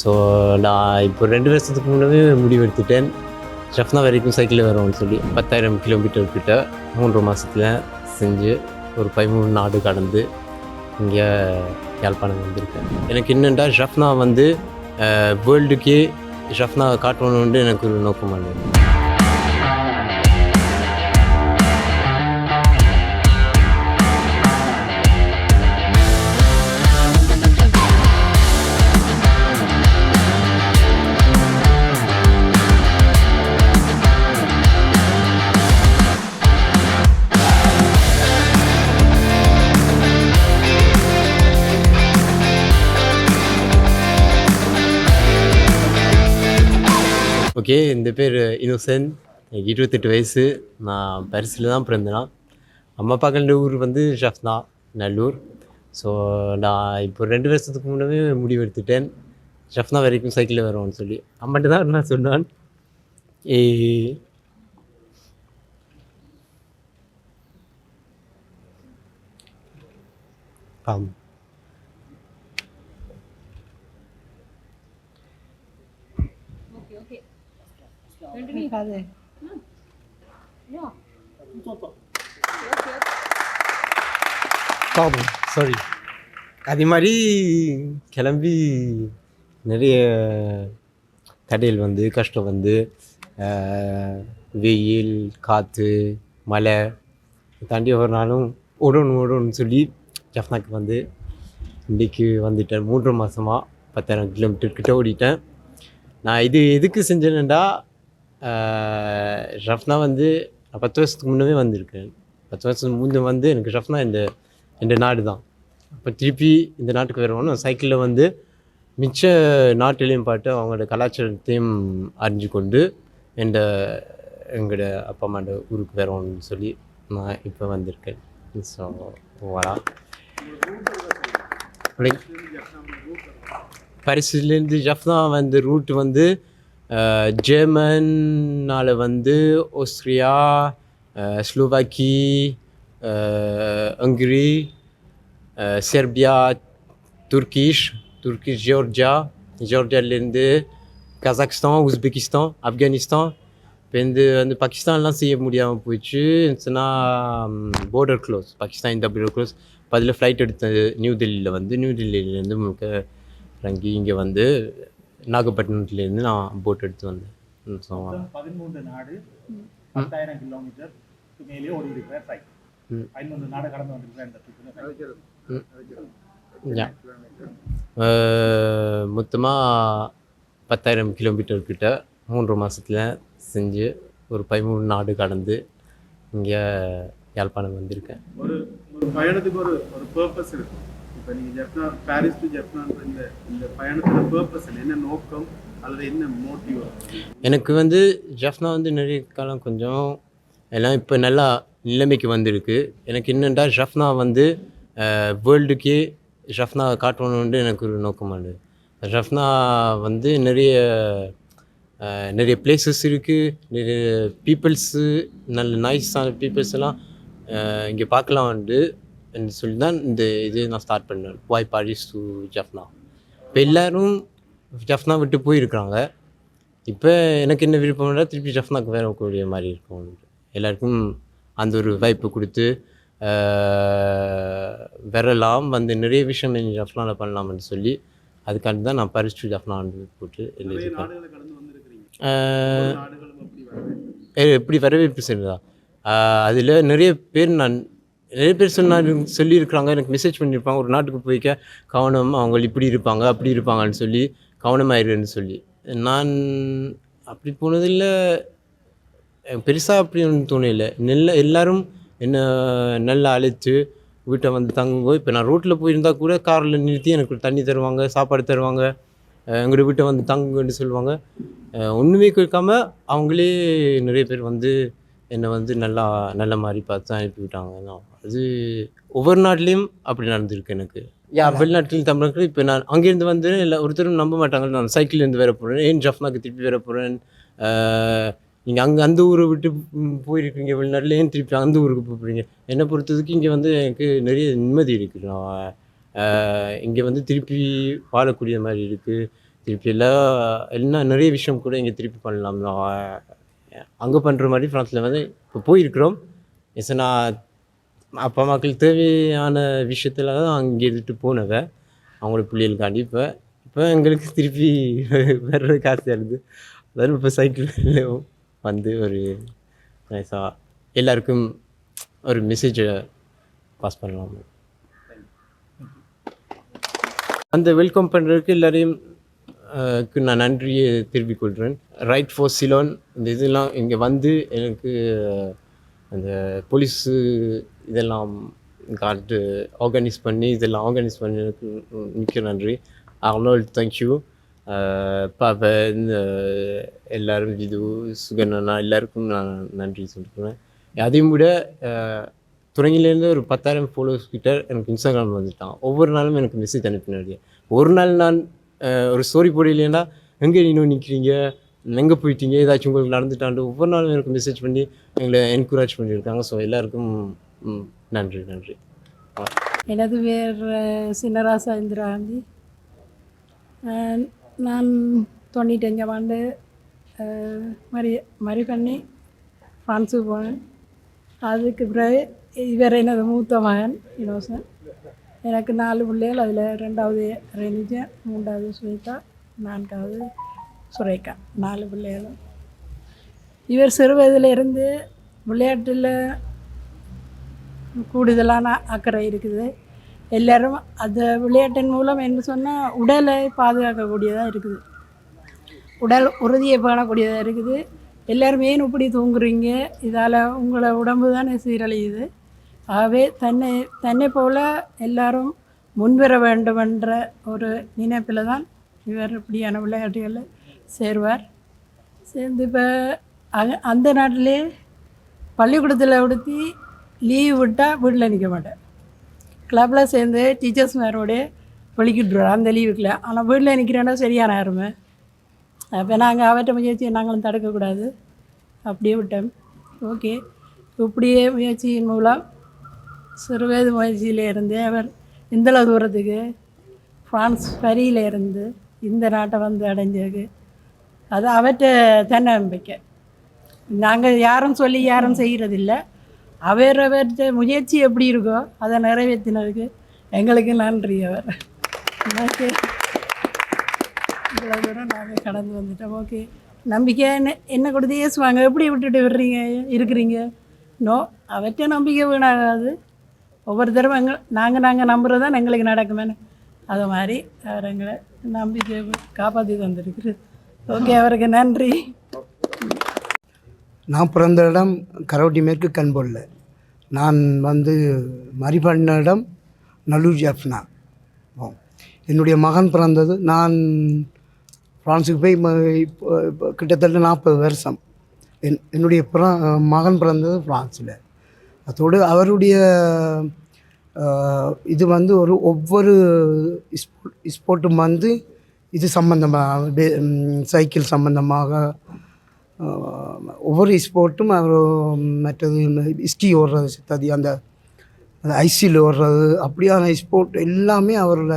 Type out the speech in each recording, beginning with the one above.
So நான் இப்போ ரெண்டு வருஷத்துக்கு முன்னவே முடிவு எடுத்துட்டேன். ஷஃப்னா வரைக்கும் சைக்கிளில் வரும்னு சொல்லி. பத்தாயிரம் கிலோமீட்டர் கிட்ட மூன்று மாதத்தில் செஞ்சு ஒரு பதிமூணு நாடு கடந்து இங்கே யாழ்ப்பாணம் வந்திருக்கேன். எனக்கு என்னென்னா ஷஃப்னா வந்து வேர்ல்டுக்கே ஷஃப்னா காட்டணுன்ட்டு எனக்கு ஒரு நோக்கமானது ஓகே இந்த பேர் இன்னோசென்ட் எனக்கு இருபத்தெட்டு வயசு. நான் பரிசில் தான் பிறந்தேன். அம்மா அப்பா கண்ட ஊர் வந்து ஷஃப்னா நல்லூர். ஸோ நான் இப்போ ரெண்டு வருஷத்துக்கு முன்னவே முடிவு எடுத்துட்டேன். ஷஃப்னா வரைக்கும் சைக்கிளில் வருவோம்னு சொல்லி. அம்மாட்ட தான் நான் சொன்னான்? ஏ ஆமாம் பாவம் சாரி அதே மாதிரி கிளம்பி நிறைய தடையில் வந்து கஷ்டம் வந்து வெயில் காற்று மழை தாண்டி ஒரு நாளும் ஓடணும் ஓடணும்னு சொல்லி ஜஃப்னாக்கு வந்து இன்றைக்கு வந்துட்டேன். மூன்று மாதமாக பத்தாயிரம் கிலோமீட்டர் கிட்ட ஓடிட்டேன். நான் இது எதுக்கு செஞ்சேன்டா ஷஃப்னா வந்து நான் பத்து வருஷத்துக்கு முன்னே வந்திருக்கேன். பத்து வருஷத்துக்கு முன்னே வந்து எனக்கு ஷஃப்னா இந்த இந்த நாடு தான். அப்போ திருப்பி இந்த நாட்டுக்கு வரணும் சைக்கிளில் வந்து மிச்ச நாட்டிலையும் பாட்டு அவங்களோட கலாச்சாரத்தையும் அறிஞ்சு கொண்டு எந்த எங்களோட அப்பா அம்மாண்ட ஊருக்கு வரணும்னு சொல்லி நான் இப்போ வந்திருக்கேன். ஸோ வரா பரிசுலேருந்து ஜஃப்னா வந்து ரூட் வந்து அஹ், ஜெர்மன்னால வந்து ஆஸ்திரியா அஹ், ஸ்லோவாக்கி அஹ், ஹங்கரி அஹ், Serbia Turkish Turkish Giorgia ஜியோர்ஜியாலேருந்து கசாக்ஸ்தான் Uzbekistan Afghanistan இப்போ இந்த வந்து பாகிஸ்தான்லாம் செய்ய முடியாமல் போயிடுச்சு சொன்னால் border க்ளோஸ் பாகிஸ்தான் இந்த border க்ளோஸ் இப்போ அதில் ஃப்ளைட் எடுத்து நியூ டெல்லியில் வந்து நியூ டெல்லியிலேருந்து முழுக்க இறங்கி இங்கே வந்து நாகப்பட்டினத்துலேருந்து நான் போட் எடுத்து வந்தேன். ஸோ பதிமூன்று நாடு பத்தாயிரம் கிலோமீட்டர் மேலே ஓடி இருக்கிற சைக்கிள். பதிமூன்று நாடு கடந்து வந்திருக்கிற இந்த மொத்தமாக பத்தாயிரம் கிலோமீட்டர் கிட்ட மூன்று மாதத்தில் செஞ்சு ஒரு பதிமூணு நாடு கடந்து இங்கே யாழ்ப்பாணம் வந்திருக்கேன். ஒரு ஒரு பயணத்துக்கு ஒரு ஒரு பர்பஸ் இருக்கு. இப்போ நீங்கள் ஜப்பான் பாரிஸ் டு ஜெப்னான்ற இந்த இந்த பயணத்தோட பர்பஸ் என்ன நோக்கம் அல்லது என்ன மோட்டிவ் எனக்கு வந்து ஜப்னா வந்து நிறைய காலம் கொஞ்சம் எல்லாம் இப்போ நல்லா நிலைமைக்கு வந்திருக்கு. எனக்கு என்னென்னா ஜஃப்னா வந்து வேர்ல்டுக்கே ஜஃப்னா காட்டணுன்ட்டு எனக்கு ஒரு நோக்கமானது. ஜஃப்னா வந்து நிறைய நிறைய பிளேசஸ் இருக்குது நிறைய பீப்புள்ஸு நல்ல நைஸான பீப்புள்ஸ் எல்லாம் இங்கே பார்க்கலாம் வந்து சொல்லி தான் இந்த இது நான் ஸ்டார்ட் பண்ணேன். வாய் பாரிஸ் டு ஜஃப்னா இப்போ எல்லோரும் ஜஃப்னா விட்டு போயிருக்கிறாங்க இப்போ எனக்கு என்ன விருப்பம்னா திருப்பி ஜஃப்னாக்கு வரக்கூடிய மாதிரி இருக்கும் எல்லாருக்கும் அந்த ஒரு வாய்ப்பு கொடுத்து வரலாம் வந்து நிறைய விஷயம் ஜஃப்னாவில் பண்ணலாம்னு சொல்லி அதுக்காண்டி தான் நான் பரிசு ஜஃப்னான்னு போட்டு எழுதியிருக்கேன். எப்படி வரவேற்பு செய்யறதா? அதில் நிறைய பேர் நான் நிறைய பேர் சொன்னார் சொல்லியிருக்கிறாங்க எனக்கு மெசேஜ் பண்ணியிருப்பாங்க. ஒரு நாட்டுக்கு போய்க்க கவனம் அவங்க இப்படி இருப்பாங்க அப்படி இருப்பாங்கன்னு சொல்லி கவனமாயிருன்னு சொல்லி. நான் அப்படி போனதில் பெருசாக அப்படி ஒன்றும் தோணலை. நெல்ல எல்லோரும் என்ன நல்லா அழைச்சி வீட்டை வந்து தங்குவோம் இப்போ நான் ரோட்டில் போயிருந்தால் கூட காரில் நிறுத்தி எனக்கு தண்ணி தருவாங்க சாப்பாடு தருவாங்க எங்களோட வீட்டை வந்து தங்குங்கன்னு சொல்லுவாங்க. ஒன்றுமே கேட்காம அவங்களே நிறைய பேர் வந்து என்னை வந்து நல்லா நல்ல மாதிரி பார்த்து தான் அனுப்பிவிட்டாங்க நான் அது ஒவ்வொரு நாட்டிலையும் அப்படி நடந்திருக்கு எனக்கு. யா வெளிநாட்டில் தமிழர்கள் இப்போ நான் அங்கேருந்து வந்து இல்லை ஒருத்தரும் நம்ப மாட்டாங்க நான் சைக்கிள்லேருந்து வர போகிறேன் ஏன் ஜஃப்னாக்கு திருப்பி வர போகிறேன் நீங்கள் அங்கே அந்த ஊரை விட்டு போயிருக்கீங்க வெளிநாட்டில் ஏன் திருப்பி அந்த ஊருக்கு போகிறீங்க என்னை பொறுத்ததுக்கு இங்கே வந்து எனக்கு நிறைய நிம்மதி இருக்குது நான் இங்கே வந்து திருப்பி வாழக்கூடிய மாதிரி இருக்குது திருப்பி எல்லாம் எல்லாம் நிறைய விஷயம் கூட இங்கே திருப்பி பண்ணலாம். அங்கே பண்ணுற மாதிரி ஃப்ரான்ஸில் வந்து இப்போ போயிருக்கிறோம். எஸ் நான் அப்பா மக்கள் தேவையான விஷயத்தில் தான் அங்கே இருந்துட்டு போனவ. அவங்களோட பிள்ளைகளுக்காண்டி. இப்போ இப்போ எங்களுக்கு திருப்பி வர்ற காசு இருக்குது அதாவது இப்போ சைக்கிள் வந்து ஒரு நைஸாக எல்லாருக்கும் ஒரு மெசேஜை பாஸ் பண்ணலாம். அந்த வெல்கம் பண்ணுறதுக்கு எல்லாரையும் க்கு நான் நன்றியை திருப்பிக் கொள்கிறேன். ரைட் ஃபார் சிலோன் இந்த இதெல்லாம் இங்கே வந்து எனக்கு அந்த போலீஸு இதெல்லாம் காட்டு ஆர்கனைஸ் பண்ணி இதெல்லாம் ஆர்கனைஸ் பண்ணதுக்கு மிக்க நன்றி. அர்னால்ட் தேங்க்யூ பவன் எல்லோரும் இது சுகண்ணா எல்லாருக்கும் நான் நன்றி சொல்லிக்கிறேன். அதையும் விட துறையிலேருந்து ஒரு பத்தாயிரம் ஃபாலோவர்ஸ் கிட்ட எனக்கு இன்ஸ்டாகிராம் வந்துட்டான். ஒவ்வொரு நாளும் எனக்கு மெசேஜ் அனுப்பினாரு ஒரு நாள் நான் ஒரு ஸ்டோரி போடலைன்னா எங்கே இன்னும் நிற்கிறீங்க எங்கே போயிட்டீங்க? ஏதாச்சும் உங்களுக்கு நடந்துட்டாண்டு ஒவ்வொரு நாளும் எனக்கு மெசேஜ் பண்ணி எங்களை என்கரேஜ் பண்ணியிருக்காங்க. ஸோ எல்லாருக்கும் ம், நன்றி நன்றி. எனது பேர் சின்னராசா இந்திரா காந்தி நான் தொண்ணூற்றஞ்சாம் ஆண்டு மறி மறி பண்ணி ஃப்ரான்ஸுக்கு போனேன். அதுக்கு பிறகு இவர் எனது மூத்த மகன் இனோசன் எனக்கு நாலு பிள்ளைகள் அதில் ரெண்டாவது ரெனிஜா மூன்றாவது சுனிதா நான்காவது சுரேகா நாலு பிள்ளைகளும். இவர் சிறு வயதிலிருந்து விளையாட்டில் கூடுதலான அக்கறை இருக்குது. எல்லோரும் அந்த விளையாட்டின் மூலம் என்ன சொன்னால் உடலை பாதுகாக்கக்கூடியதாக இருக்குது. உடல் உறுதியை பேணக்கூடியதாக இருக்குது. எல்லாரும் ஏன் இப்படி தூங்குறீங்க? இதால் உங்களை உடம்பு தானே சீரழியுது. ஆகவே தன்னை தன்னை போல எல்லாரும் முன்வர வேண்டுமென்ற ஒரு நினைப்பில் தான் இவர் இப்படியான விளையாட்டுகளில் சேருவார். சேர்ந்து இப்போ அந்த நாட்டிலே பள்ளிக்கூடத்தில் உடுத்தி லீவ் விட்டால் வீட்டில் நிற்க மாட்டேன். கிளப்பில் சேர்ந்து டீச்சர்ஸ் மேரோட வெளிக்கிட்டுருவோம் அந்த லீவுக்குள்ள ஆனால் வீட்டில் நிற்கிறேன்னா சரியான ஆரம்பி அப்போ நாங்கள் அவற்றை முயற்சியை நாங்களும் தடுக்கக்கூடாது அப்படியே விட்டோம். ஓகே இப்படியே முயற்சியின் மூலம் சிறுவயது முயற்சியில் இருந்தே அவர் இந்தளவு தூரத்துக்கு ஃப்ரான்ஸ் பரியில் இருந்து இந்த நாட்டை வந்து அடைஞ்சது. அது அவற்றை தன்னம்பிக்கை. நாங்கள் யாரும் சொல்லி யாரும் செய்கிறதில்ல அவரவற்ற முயற்சி எப்படி இருக்கோ அதை நிறைவேற்றினதுக்கு எங்களுக்கு நன்றி அவர். ஓகே. இவ்வளோ தூரம் நாங்கள் கடந்து வந்துட்டோம். ஓகே. நம்பிக்கை என்ன என்ன கொடுத்து ஏசுவாங்க? எப்படி விட்டுட்டு விடுறீங்க இருக்கிறீங்க? நோ அவற்ற நம்பிக்கை வீணாகாது. ஒவ்வொருத்தரும் எங்கள் நாங்கள் நாங்கள் நம்புகிறது தான் எங்களுக்கு நடக்குமேனு அது மாதிரி அவர் எங்களை நம்பிக்கை காப்பாற்றி தந்திருக்குது ஓகே அவருக்கு நன்றி. நான் பிறந்த இடம் கரவட்டி மேற்கு கண்பொல்ல. நான் வந்து மரிபண்ண இடம் நல்லூர் ஜப்னா ஓ என்னுடைய மகன் பிறந்தது. நான் ஃப்ரான்ஸுக்கு போய் இப்போ இப்போ கிட்டத்தட்ட நாற்பது வருஷம். என் என்னுடைய பிற மகன் பிறந்தது ஃப்ரான்ஸில் அதோடு அவருடைய இது வந்து ஒரு ஒவ்வொரு ஸ்போர்ட் ஸ்போர்ட்டும் வந்து இது சம்மந்தமாக சைக்கிள் சம்மந்தமாக ஒவ்வொரு ஸ்போர்ட்டும் அவர் மற்றது ஸ்கி ஓடுறது சித்தாதி அந்த அந்த ஐசியில் ஓடுறது அப்படியான ஸ்போர்ட் எல்லாமே அவரோட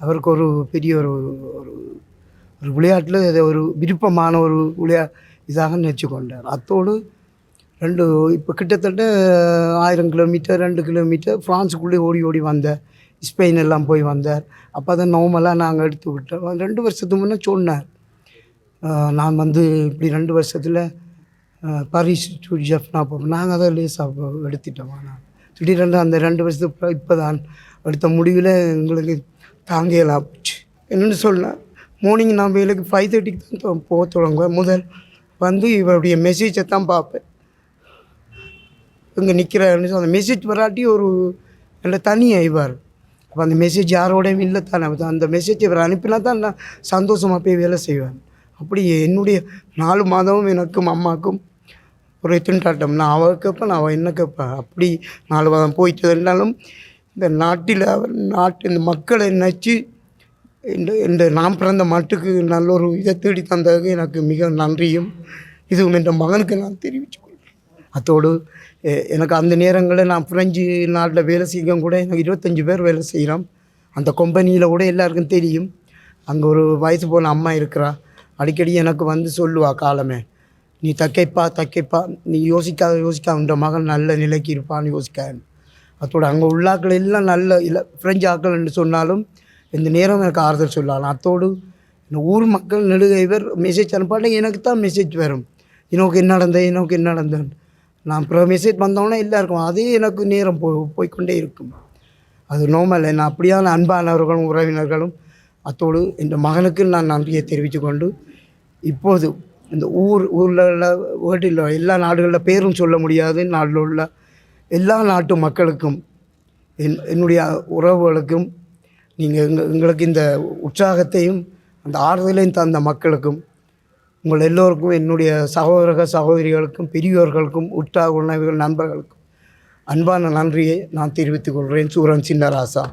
அவருக்கு ஒரு பெரிய ஒரு ஒரு ஒரு விளையாட்டில் ஒரு விருப்பமான ஒரு விளையா இதாக நினச்சி கொண்டார் அத்தோடு ரெண்டு இப்போ கிட்டத்தட்ட ஆயிரம் கிலோமீட்டர் ரெண்டு கிலோமீட்டர் ஃப்ரான்ஸுக்குள்ளே ஓடி ஓடி வந்தார் ஸ்பெயின் எல்லாம் போய் வந்தார். அப்போ தான் நார்மலாக நாங்கள் எடுத்து விட்டோம் ரெண்டு வருஷத்துக்கு முன்னே சொன்னார். நான் வந்து இப்படி ரெண்டு வருஷத்தில் பாரிஸ் டு ஜப்னா போகிறோம் நாங்கள் அதை லேசாக எடுத்துட்டோம் நான் திடீரென்று அந்த ரெண்டு வருஷத்துக்கு இப்போ தான் அடுத்த முடிவில் எங்களுக்கு தாங்கலாம் போச்சு. என்னென்னு சொன்னால் மார்னிங் நான் வேலைக்கு ஃபைவ் தேர்ட்டிக்கு தான் போக தொடங்குவேன். முதல் வந்து இவருடைய மெசேஜை தான் பார்ப்பேன். இங்கே நிற்கிறாருன்னு அந்த மெசேஜ் வராட்டி ஒரு நல்ல தனி ஆயிவார். அப்போ அந்த மெசேஜ் யாரோடையும் இல்லை தானே. அந்த மெசேஜ் இவர் அனுப்பினா தான் நான் சந்தோஷமாக போய் வேலை செய்வேன். அப்படி என்னுடைய நாலு மாதமும் எனக்கும் அம்மாவுக்கும் ஒரு திண்டாட்டம். நான் அவள் கேட்பேன் நான் அவள் என்ன கேட்பேன் அப்படி நாலு மாதம் போயிட்டு இருந்தாலும் இந்த நாட்டில் நாட்டு இந்த மக்களை நினச்சி இந்த இந்த நான் பிறந்த மாட்டுக்கு நல்ல ஒரு இதை தேடி தந்ததுக்கு எனக்கு மிக நன்றியும் இதுவும் என் மகனுக்கு நான் தெரிவிச்சு கொள்கிறேன். அத்தோடு எனக்கு அந்த நேரங்களில் நான் பிரெஞ்சு நாட்டில் வேலை செய்யும் கூட எனக்கு இருபத்தஞ்சி பேர் வேலை செய்கிறோம் அந்த கம்பெனியில் கூட எல்லாருக்கும் தெரியும். அங்கே ஒரு வயசு போன அம்மா இருக்கிறா. அடிக்கடி எனக்கு வந்து சொல்லுவா காலமே நீ தக்கைப்பா தக்கைப்பா நீ யோசிக்காத யோசிக்காத உண்ட மகன் நல்ல நிலைக்கு இருப்பான்னு யோசிக்காது. அதோட அங்கே உள்ளாக்கள் எல்லாம் நல்ல இல்லை ஃப்ரெஞ்சு ஆக்கள்னு சொன்னாலும் இந்த நேரம் எனக்கு ஆறுதல் சொல்லலாம் அத்தோடு இந்த ஊர் மக்கள் நெடுக இவர் மெசேஜ் அனுப்பாட்டே எனக்கு தான் மெசேஜ் வரும். எனக்கு என்ன நடந்தது? எனக்கு என்ன நடந்தது? நான் அப்புறம் மெசேஜ் வந்தோன்னே எல்லாருக்கும் அதே எனக்கு நேரம் போ போய்க்கொண்டே இருக்கும். அது நோமல் நான் அப்படியான அன்பானவர்களும் உறவினர்களும் அத்தோடு இந்த மகனுக்கு நான் நன்றியை தெரிவித்து கொண்டு இப்போது இந்த ஊர் ஊரில் உள்ள வீட்டில் எல்லா நாடுகளில் பேரும் சொல்ல முடியாது. நாட்டில் உள்ள எல்லா நாட்டு மக்களுக்கும் என் என்னுடைய உறவுகளுக்கும் நீங்கள் எங்க எங்களுக்கு இந்த உற்சாகத்தையும் அந்த ஆறுதலையும் தந்த மக்களுக்கும் உங்கள் எல்லோருக்கும் என்னுடைய சகோதர சகோதரிகளுக்கும் பெரியோர்களுக்கும் உற்றாக உணவுகள் நண்பர்களுக்கும் அன்பான நன்றியை நான் தெரிவித்துக் கொள்கிறேன். சூரன் சின்னராசா.